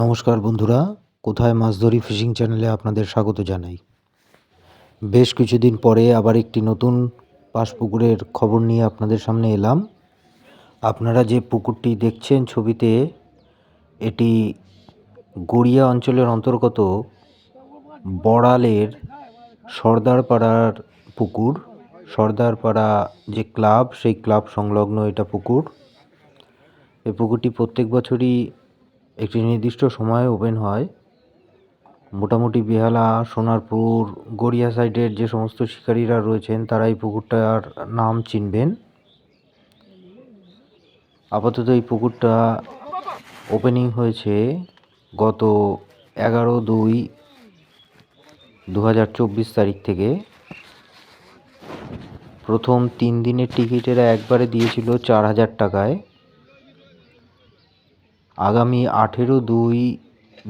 নমস্কার বন্ধুরা, কোথায় মাছ ধরি ফিশিং চ্যানেলে আপনাদের স্বাগত জানাই। বেশ কিছুদিন পরে আবার একটি নতুন পাশ পুকুরের খবর নিয়ে আপনাদের সামনে এলাম। আপনারা যে পুকুরটি দেখছেন ছবিতে, এটি গড়িয়া অঞ্চলের অন্তর্গত বড়ালের সর্দারপাড়ার পুকুর। সর্দারপাড়া যে ক্লাব, সেই ক্লাব সংলগ্ন এটা পুকুর। এই পুকুরটি প্রত্যেক বছরই একটি নির্দিষ্ট সময়ে ওপেন হয়। মোটামুটি বেহালা, সোনারপুর, গড়িয়া সাইডের যে সমস্ত শিকারীরা রয়েছেন তারা এই পুকুরটার নাম চিনবেন। আপাতত এই পুকুরটা ওপেনিং হয়েছে গত এগারো দুই দু তারিখ থেকে। প্রথম তিন দিনের টিকিটেরা একবারে দিয়েছিল চার হাজার টাকায়। আগামী আঠেরো দুই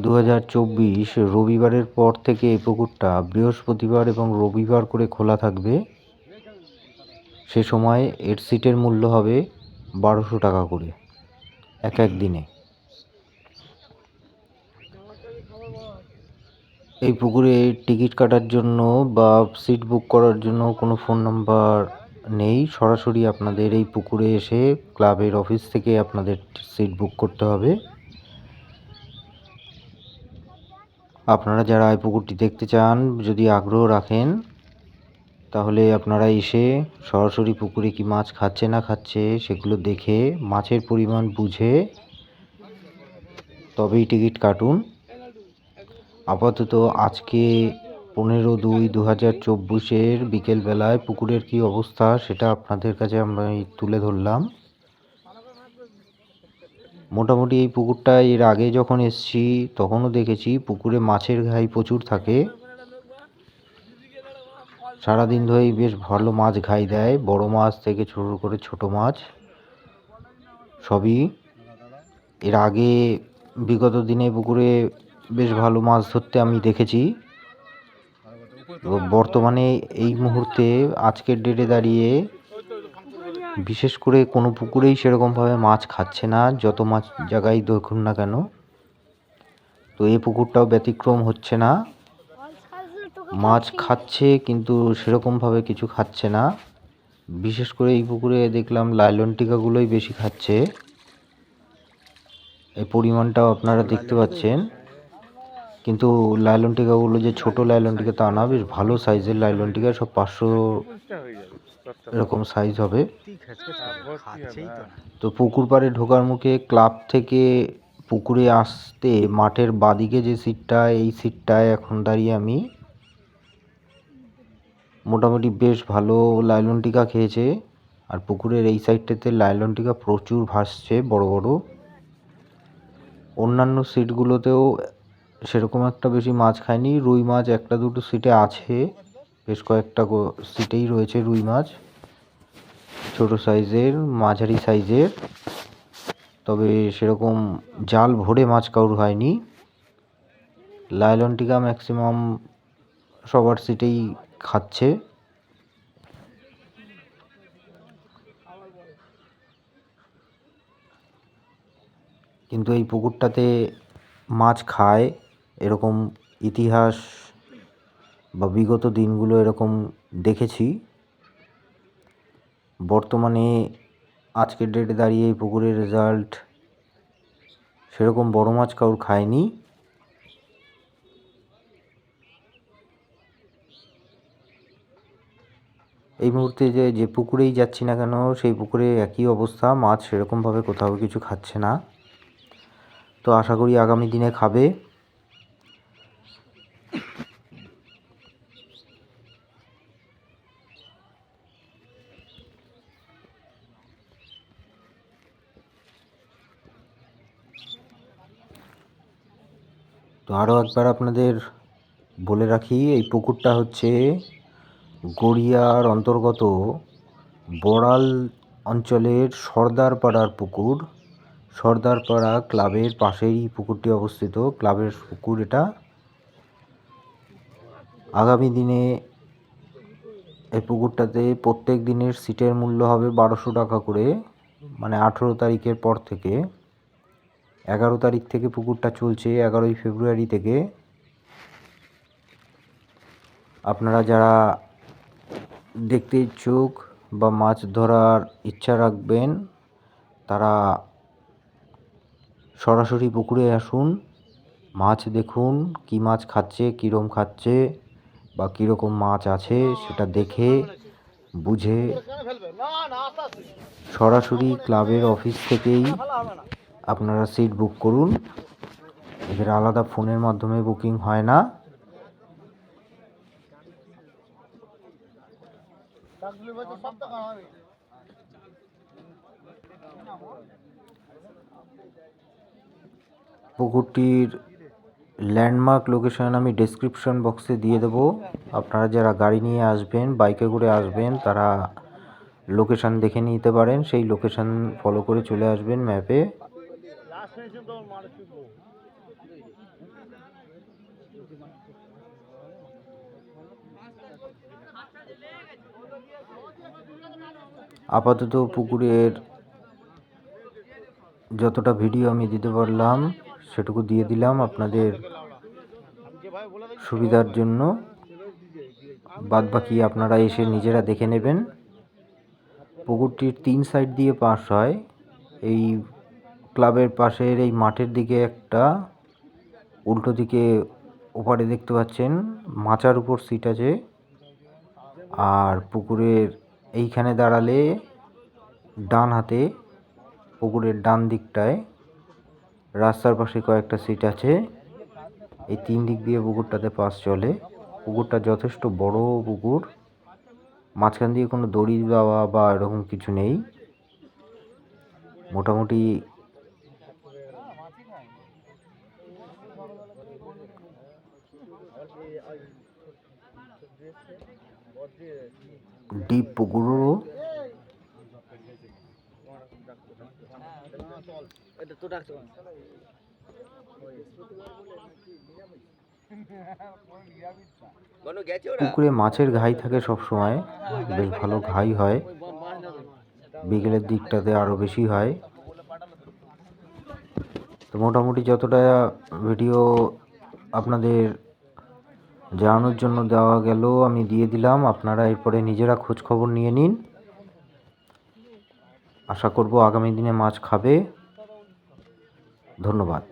দু হাজার চব্বিশ রবিবারের পর থেকে এই পুকুরটা বৃহস্পতিবার এবং রবিবার করে খোলা থাকবে। সে সময় এর সিটের মূল্য হবে বারোশো টাকা করে এক এক দিনে। এই পুকুরে টিকিট কাটার জন্য বা সিট বুক করার জন্য কোনো ফোন নাম্বার নেই। সরাসরি আপনাদের এই পুকুরে এসে ক্লাবের অফিস থেকে আপনাদের সিট বুক করতে হবে। আপনারা যারা এই পুকুরটি দেখতে চান, যদি আগ্রহ রাখেন, তাহলে আপনারা এসে সরাসরি পুকুরে কি মাছ খাচ্ছে না খাচ্ছে সেগুলো দেখে, মাছের পরিমাণ বুঝে তবেই টিকিট কাটুন। আপাতত আজকে পনেরো দুই দু হাজার চব্বিশের বিকেলবেলায় পুকুরের কি অবস্থা সেটা আপনাদের কাছে আমরা তুলে ধরলাম। মোটামুটি এই পুকুরটা এর আগে যখন এসছি তখনও দেখেছি পুকুরে মাছের ঘাই প্রচুর থাকে। সারাদিন ধরেই বেশ ভালো মাছ ঘাই দেয়, বড় মাছ থেকে শুরু করে ছোট মাছ, সবই। এর আগে বিগত দিনে পুকুরে বেশ ভালো মাছ ধরতে আমি দেখেছি। বর্তমানে এই মুহূর্তে আজকের ডেটে দাঁড়িয়ে বিশেষ করে কোনো পুকুরেই সেরকমভাবে মাছ খাচ্ছে না, যত মাছ জায়গায় দেখুন না কেন। তো এই পুকুরটাও ব্যতিক্রম হচ্ছে না। মাছ খাচ্ছে কিন্তু সেরকমভাবে কিছু খাচ্ছে না। বিশেষ করে এই পুকুরে দেখলাম লাইলন টিকাগুলোই বেশি খাচ্ছে। এই পরিমাণটাও আপনারা দেখতে পাচ্ছেন। কিন্তু লাইলন টিকাগুলো যে ছোট লাইলন টিকা তা না, বেশ ভালো সাইজের লাইলন টিকা সব পাঁচশো এরকম সাইজ হবে। তো পুকুর পাড়ে ঢোকার মুখে ক্লাব থেকে পুকুরে আসতে মাঠের বাদিকে যে সিটটা, এই সিটটায় এখন দাঁড়িয়ে আমি মোটামুটি বেশ ভালো লাইলন টিকা খেয়েছে। আর পুকুরের এই সাইডটাতে লাইলন টিকা প্রচুর ভাসছে, বড় বড়। অন্যান্য সিটগুলোতেও সেরকম একটা বেশি মাছ খায়নি রুই মাছ একটা দুটো সিটে আছে। বেশ কয়েকটা সিটেই রয়েছে রুই মাছ। ছোট সাইজের, মাঝারি সাইজের। তবে সেরকম জাল ভরে মাছ কাউর হয়নি। লাইলন টিকা ম্যাক্সিমাম সবার সিটেই খাচ্ছে। কিন্তু এই পুকুরটাতে মাছ খায়। এরকম ইতিহাস বা বিগত দিনগুলো এরকম দেখেছি। বর্তমানে আজকের ডেটে দাঁড়িয়ে এই পুকুরের রেজাল্ট সেরকম বড় মাছ কাউর খায়নি। এই মুহূর্তে যে যে পুকুরেই যাচ্ছি না কেন, সেই পুকুরে একই অবস্থা, মাছ সেরকমভাবে কোথাও কিছু খাচ্ছে না। তো আশা করি আগামী দিনে খাবে। তো আরও একবার আপনাদের বলে রাখি, এই পুকুরটা হচ্ছে গড়িয়ার অন্তর্গত বড়াল অঞ্চলের সর্দারপাড়ার পুকুর। সর্দারপাড়া ক্লাবের পাশেই পুকুরটি অবস্থিত। ক্লাবের পুকুর এটা। আগামী দিনে এই পুকুরটাতে প্রত্যেক দিনের সিটের মূল্য হবে বারোশো টাকা করে মানে আঠেরো তারিখের পর থেকে। এগারো তারিখ থেকে পুকুরটা চলছে, এগারোই ফেব্রুয়ারি থেকে। আপনারা যারা দেখতে ইচ্ছুক বা মাছ ধরার ইচ্ছা রাখবেন, তারা সরাসরি পুকুরে আসুন, মাছ দেখুন, কী মাছ খাচ্ছে কীরকম খাচ্ছে, বা কীরকম মাছ আছে, সেটা দেখে, বুঝে সরাসরি ক্লাবের অফিস থেকেই আপনারা সিট বুক করুন। এদের আলাদা ফোনের মাধ্যমে বুকিং হয় না। পুকুরটির ল্যান্ডমার্ক লোকেশন আমি ডেসক্রিপশন বক্সে দিয়ে দেবো। আপনারা যারা গাড়ি নিয়ে আসবেন বাইকে করে আসবেন, তারা লোকেশন দেখে নিতে পারেন। সেই লোকেশন ফলো করে চলে আসবেন ম্যাপে আপাতত পুকুরের যতটা ভিডিও আমি দিতে পারলাম, সেটুকু দিয়ে দিলাম আপনাদের সুবিধার জন্য। বাদ বাকি আপনারা এসে নিজেরা দেখে নেবেন। পুকুরটির তিন সাইড দিয়ে পাশ হয়। এই ক্লাবের পাশের এই মাঠের দিকে একটা উল্টো দিকে ওপারে দেখতে পাচ্ছেন মাচার উপর সিট আছে। আর পুকুরের এইখানে দাঁড়ালে ডান হাতে পুকুরের ডান দিকটায় রাস্তার পাশে কয়েকটা সিট আছে। এই তিন দিক দিয়ে পুকুরটাতে পাস চলে। পুকুরটা যথেষ্ট বড় পুকুর। মাঝখান দিয়ে কোনো দড়ি দেওয়া বা এরকম কিছু নেই। মোটামুটি ডিপ পুকুরও। পুকুরে মাছের ঘাই থাকে সব সময় বেশ ভালো ঘাই হয়। বিকেলের দিকটাতে আরও বেশি হয়। তো মোটামুটি যতটা ভিডিও আপনাদের জানানোর জন্য দেওয়া গেল আমি দিয়ে দিলাম। আপনারা এরপরে নিজেরা খোঁজ খবর নিয়ে নিন। আশা করব আগামী দিনে মাছ খাবে। ধন্যবাদ।